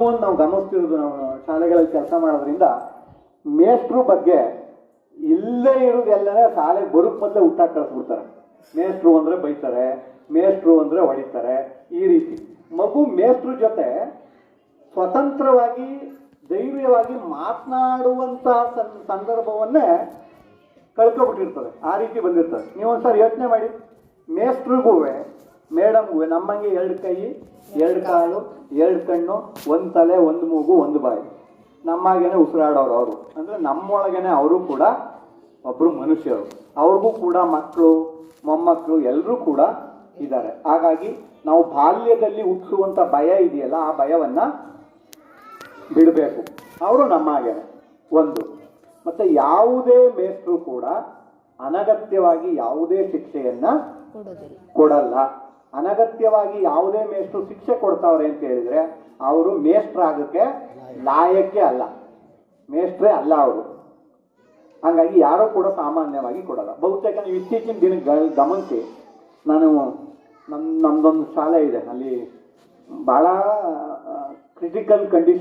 ಒಂದು ನಾವು ಗಮನಿಸ್ತಿರೋದು ನಾವು ಶಾಲೆಗಳಲ್ಲಿ ಕೆಲಸ ಮಾಡೋದ್ರಿಂದ ಮೇಷ್ಟ್ರು ಬಗ್ಗೆ ಇಲ್ಲೇ ಇರೋದು ಎಲ್ಲರ ಶಾಲೆಗೆ ಬರೋಕ್ ಮೊದಲೇ ಊಟ ಕಳಿಸ್ಬಿಡ್ತಾರೆ. ಮೇಷ್ಟ್ರು ಅಂದರೆ ಬೈತಾರೆ, ಮೇಷ್ಟ್ರು ಅಂದರೆ ಹೊಡಿತಾರೆ, ಈ ರೀತಿ. ಮಗು ಮೇಷ್ಟ್ರ ಜೊತೆ ಸ್ವತಂತ್ರವಾಗಿ, ಧೈರ್ಯವಾಗಿ ಮಾತನಾಡುವಂತ ಸಂದರ್ಭವನ್ನೇ ಕಳ್ಕೊಬಿಟ್ಟಿರ್ತದೆ. ಆ ರೀತಿ ಬಂದಿರ್ತದೆ. ನೀವು ಒಂದ್ಸರಿ ಯೋಚನೆ ಮಾಡಿ. ಮೇಸ್ಟ್ರಿಗೂ ಮೇಡಮ್ಗೂ ನಮ್ಮಂಗೆ ಎರಡು ಕೈ ಎರಡು ಕಾಲು ಎರಡು ಕಣ್ಣು ಒಂದು ತಲೆ ಒಂದು ಮೂಗು ಒಂದು ಬಾಯಿ. ನಮ್ಮಾಗೇನೆ ಉಸಿರಾಡೋರು ಅವರು. ಅಂದರೆ ನಮ್ಮೊಳಗೇನೆ ಅವರು ಕೂಡ ಒಬ್ಬರು ಮನುಷ್ಯರು. ಅವ್ರಿಗೂ ಕೂಡ ಮಕ್ಕಳು ಮೊಮ್ಮಕ್ಕಳು ಎಲ್ಲರೂ ಕೂಡ ಇದ್ದಾರೆ. ಹಾಗಾಗಿ ನಾವು ಬಾಲ್ಯದಲ್ಲಿ ಹುಟ್ಟಿಸುವಂಥ ಭಯ ಇದೆಯಲ್ಲ ಆ ಭಯವನ್ನು ಬಿಡಬೇಕು. ಅವರು ನಮ್ಮ ಹಾಗೆ ಒಂದು. ಮತ್ತು ಯಾವುದೇ ಮೇಸ್ಟ್ರು ಕೂಡ ಅನಗತ್ಯವಾಗಿ ಯಾವುದೇ ಶಿಕ್ಷೆಯನ್ನು ಕೊಡಲ್ಲ. ಅನಗತ್ಯವಾಗಿ ಯಾವುದೇ ಮೇಷ್ಟ್ರು ಶಿಕ್ಷೆ ಕೊಡ್ತಾವ್ರೆ ಅಂತ ಹೇಳಿದ್ರೆ, ಅವರು ಮೇಷ್ಟ್ರಾಗಕ್ಕೆ ಲಾಯಕ್ಕೆ ಅಲ್ಲ. ಮೇಷ್ಟ್ರೇ ಅಲ್ಲ ಅವರು. ಹಾಗಾಗಿ ಯಾರೋ ಕೂಡ ಸಾಮಾನ್ಯವಾಗಿ ಕೊಡಲ್ಲ. ಬಹುತೇಕ ನೀವು ಇತ್ತೀಚಿನ ದಿನ ಗಮನಿಸಿ, ನಾನು ನಮ್ಮ ನಮ್ದೊಂದು ಶಾಲೆ ಇದೆ. ಅಲ್ಲಿ ಭಾಳ ಕ್ರಿಟಿಕಲ್ ಕಂಡೀಷನ್